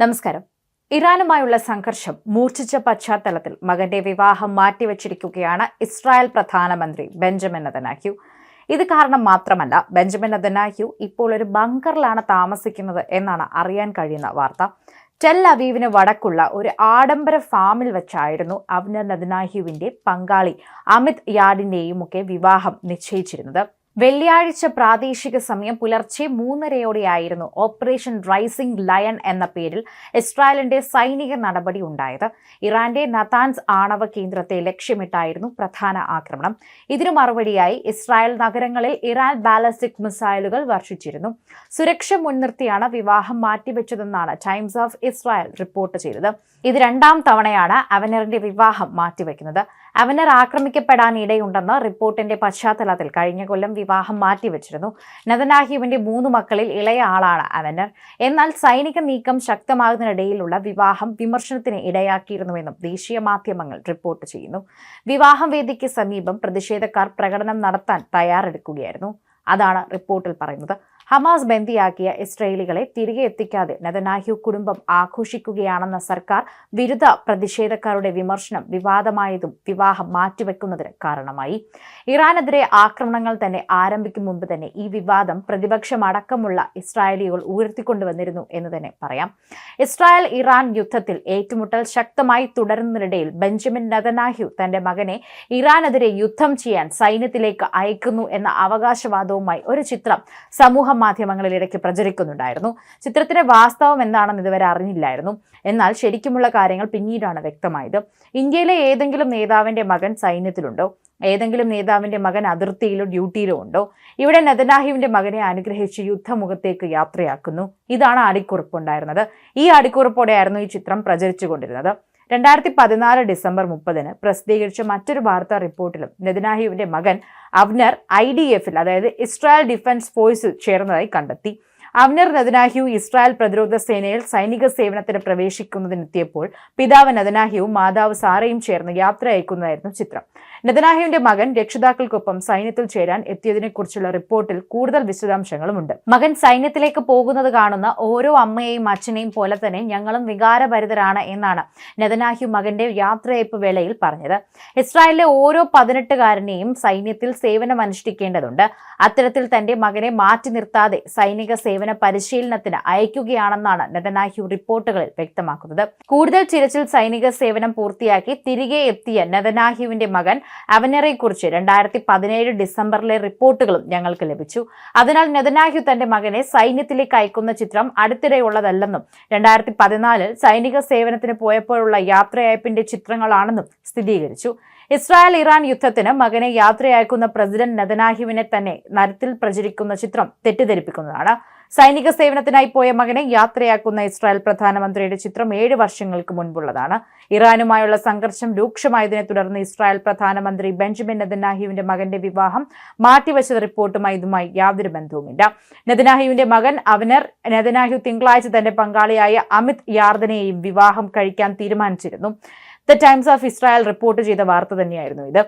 നമസ്കാരം. ഇറാനുമായുള്ള സംഘർഷം മൂർച്ഛിച്ച പശ്ചാത്തലത്തിൽ മകന്റെ വിവാഹം മാറ്റിവെച്ചിരിക്കുകയാണ് ഇസ്രായേൽ പ്രധാനമന്ത്രി ബെഞ്ചമിൻ നദനാഹ്യു ഇത് കാരണം മാത്രമല്ല ബെഞ്ചമിൻ നദനാഹ്യു ഇപ്പോൾ ഒരു ബങ്കറിലാണ് താമസിക്കുന്നത് എന്നാണ് അറിയാൻ കഴിയുന്ന വാർത്ത. ടെൽ അവീവിന് വടക്കുള്ള ഒരു ആഡംബര ഫാമിൽ വെച്ചായിരുന്നു അവ്നർ നദനാഹ്യുവിന്റെ പങ്കാളി അമിത് യാഡിന്റെയും ഒക്കെ വിവാഹം നിശ്ചയിച്ചിരുന്നത്. വെള്ളിയാഴ്ച പ്രാദേശിക സമയം പുലർച്ചെ മൂന്നരയോടെയായിരുന്നു ഓപ്പറേഷൻ റൈസിംഗ് ലയൺ എന്ന പേരിൽ ഇസ്രായേലിന്റെ സൈനിക നടപടി ഉണ്ടായത്. ഇറാന്റെ നതാൻസ് ആണവ കേന്ദ്രത്തെ ലക്ഷ്യമിട്ടായിരുന്നു പ്രധാന ആക്രമണം. ഇതിനു മറുപടിയായി ഇസ്രായേൽ നഗരങ്ങളിൽ ഇറാൻ ബാലസ്റ്റിക് മിസൈലുകൾ വർഷിച്ചിരുന്നു. സുരക്ഷ മുൻനിർത്തിയാണ് വിവാഹം മാറ്റിവെച്ചതെന്നാണ് ടൈംസ് ഓഫ് ഇസ്രായേൽ റിപ്പോർട്ട് ചെയ്തത്. ഇത് രണ്ടാം തവണയാണ് അവനറിന്റെ വിവാഹം മാറ്റിവെക്കുന്നത്. അവനർ ആക്രമിക്കപ്പെടാൻ ഇടയുണ്ടെന്ന് റിപ്പോർട്ടിന്റെ പശ്ചാത്തലത്തിൽ കഴിഞ്ഞ കൊല്ലം വിവാഹം മാറ്റിവെച്ചിരുന്നു. നദനാഹിബിന്റെ മൂന്ന് മക്കളിൽ ഇളയ ആളാണ് അവനർ. എന്നാൽ സൈനിക നീക്കം ശക്തമാകുന്നതിനിടയിലുള്ള വിവാഹം വിമർശനത്തിന് ഇടയാക്കിയിരുന്നുവെന്നും ദേശീയ മാധ്യമങ്ങൾ റിപ്പോർട്ട് ചെയ്യുന്നു. വിവാഹം വേദിക്ക് സമീപം പ്രതിഷേധക്കാർ പ്രകടനം നടത്താൻ തയ്യാറെടുക്കുകയായിരുന്നു. അതാണ് റിപ്പോർട്ടിൽ പറയുന്നത്. ഹമാസ് ബന്ദിയാക്കിയ ഇസ്രയേലികളെ തിരികെ എത്തിക്കാതെ നെതനാഹ്യു കുടുംബം ആഘോഷിക്കുകയാണെന്ന സർക്കാർ വിരുദ്ധ പ്രതിഷേധക്കാരുടെ വിമർശനം വിവാദമായതും വിവാഹം മാറ്റിവെക്കുന്നതിന് കാരണമായി. ഇറാനെതിരെ ആക്രമണങ്ങൾ തന്നെ ആരംഭിക്കും മുമ്പ് തന്നെ ഈ വിവാദം പ്രതിപക്ഷമടക്കമുള്ള ഇസ്രായേലികൾ ഉയർത്തിക്കൊണ്ടുവന്നിരുന്നു എന്ന് തന്നെ പറയാം. ഇസ്രായേൽ ഇറാൻ യുദ്ധത്തിൽ ഏറ്റുമുട്ടൽ ശക്തമായി തുടരുന്നതിനിടയിൽ ബെഞ്ചമിൻ നെതനാഹ്യു തന്റെ മകനെ ഇറാനെതിരെ യുദ്ധം ചെയ്യാൻ സൈന്യത്തിലേക്ക് അയക്കുന്നു എന്ന അവകാശവാദവുമായി ഒരു ചിത്രം സമൂഹ മാധ്യമങ്ങളിൽ ഇടയ്ക്ക് പ്രചരിക്കുന്നുണ്ടായിരുന്നു. ചിത്രത്തിന്റെ വാസ്തവം എന്താണെന്ന് ഇതുവരെ അറിഞ്ഞില്ലായിരുന്നു. എന്നാൽ ശരിക്കുമുള്ള കാര്യങ്ങൾ പിന്നീടാണ് വ്യക്തമായത്. ഇന്ത്യയിലെ ഏതെങ്കിലും നേതാവിന്റെ മകൻ സൈന്യത്തിലുണ്ടോ? ഏതെങ്കിലും നേതാവിന്റെ മകൻ അതിർത്തിയിലോ ഡ്യൂട്ടിയിലോ ഉണ്ടോ? ഇവിടെ നെതനാഹിവിന്റെ മകനെ അനുഗ്രഹിച്ച് യുദ്ധമുഖത്തേക്ക് യാത്രയാക്കുന്നു. ഇതാണ് അടിക്കുറിപ്പുണ്ടായിരുന്നത് ഈ അടിക്കുറിപ്പോടെയായിരുന്നു ഈ ചിത്രം പ്രചരിച്ചുകൊണ്ടിരുന്നത്. രണ്ടായിരത്തി പതിനാല് ഡിസംബർ മുപ്പതിന് പ്രസിദ്ധീകരിച്ച മറ്റൊരു വാർത്താ റിപ്പോർട്ടിലും നെതനാഹുവിന്റെ മകൻ അവ്നർ ഐ ഡി എഫിൽ അതായത് ഇസ്രായേൽ ഡിഫൻസ് ഫോഴ്സിൽ ചേർന്നതായി കണ്ടെത്തി. അവ്നർ നദനാഹ്യു ഇസ്രായേൽ പ്രതിരോധ സേനയിൽ സൈനിക സേവനത്തിന് പ്രവേശിക്കുന്നതിനെത്തിയപ്പോൾ പിതാവ് നദനാഹ്യുവും മാതാവ് സാറയും ചേർന്ന് യാത്ര അയക്കുന്നതായിരുന്നു ചിത്രം. നദനാഹ്യുവിന്റെ മകൻ രക്ഷിതാക്കൾക്കൊപ്പം സൈന്യത്തിൽ ചേരാൻ എത്തിയതിനെക്കുറിച്ചുള്ള റിപ്പോർട്ടിൽ കൂടുതൽ വിശദാംശങ്ങളുമുണ്ട്. മകൻ സൈന്യത്തിലേക്ക് പോകുന്നത് കാണുന്ന ഓരോ അമ്മയെയും അച്ഛനെയും പോലെ തന്നെ ഞങ്ങളും വികാരഭരിതരാണ് എന്നാണ് നെതനാഹ്യു മകന്റെ യാത്രയയപ്പ് വേളയിൽ പറഞ്ഞത്. ഇസ്രായേലിലെ ഓരോ പതിനെട്ടുകാരനെയും സൈന്യത്തിൽ സേവനം അനുഷ്ഠിക്കേണ്ടതുണ്ട് അത്തരത്തിൽ തന്റെ മകനെ മാറ്റി നിർത്താതെ സൈനിക സേവന പരിശീലനത്തിന് അയക്കുകയാണെന്നാണ് നെതനാഹ്യു റിപ്പോർട്ടുകളിൽ വ്യക്തമാക്കുന്നത്. കൂടുതൽ ചിരച്ചിൽ സൈനിക സേവനം പൂർത്തിയാക്കി തിരികെ എത്തിയ നെതനാഹ്യുവിന്റെ മകൻ അവനറെ കുറിച്ച് രണ്ടായിരത്തി പതിനേഴ് ഡിസംബറിലെ റിപ്പോർട്ടുകളും ഞങ്ങൾക്ക് ലഭിച്ചു. അതിനാൽ നെതനാഹ്യു തന്റെ മകനെ സൈന്യത്തിലേക്ക് അയക്കുന്ന ചിത്രം അടുത്തിടെയുള്ളതല്ലെന്നും രണ്ടായിരത്തി പതിനാലിൽ സൈനിക സേവനത്തിന് പോയപ്പോഴുള്ള യാത്രയയപ്പിന്റെ ചിത്രങ്ങളാണെന്നും സ്ഥിരീകരിച്ചു. ഇസ്രായേൽ ഇറാൻ യുദ്ധത്തിന് മകനെ യാത്രയയക്കുന്ന പ്രസിഡന്റ് നെതനാഹ്യുവിനെ തന്നെ നരത്തിൽ പ്രചരിക്കുന്ന ചിത്രം തെറ്റിദ്ധരിപ്പിക്കുന്നതാണ്. സൈനിക സേവനത്തിനായി പോയ മകനെ യാത്രയാക്കുന്ന ഇസ്രായേൽ പ്രധാനമന്ത്രിയുടെ ചിത്രം ഏഴ് വർഷങ്ങൾക്ക് മുൻപുള്ളതാണ്. ഇറാനുമായുള്ള സംഘർഷം രൂക്ഷമായതിനെ തുടർന്ന് ഇസ്രായേൽ പ്രധാനമന്ത്രി ബെഞ്ചമിൻ നെതന്യാഹുവിന്റെ മകന്റെ വിവാഹം മാറ്റിവച്ചത് റിപ്പോർട്ടുമായി ഇതുമായി യാതൊരു ബന്ധവുമില്ല. നെതനാഹ്യുവിന്റെ മകൻ അവനർ നെതന്യാഹു തിങ്കളാഴ്ച തന്റെ പങ്കാളിയായ അമിത് യാർദനെയും വിവാഹം കഴിക്കാൻ തീരുമാനിച്ചിരുന്നു. The Times of Israel report ചെയ്ത വാർത്ത തന്നെയായിരുന്നു ഇത്.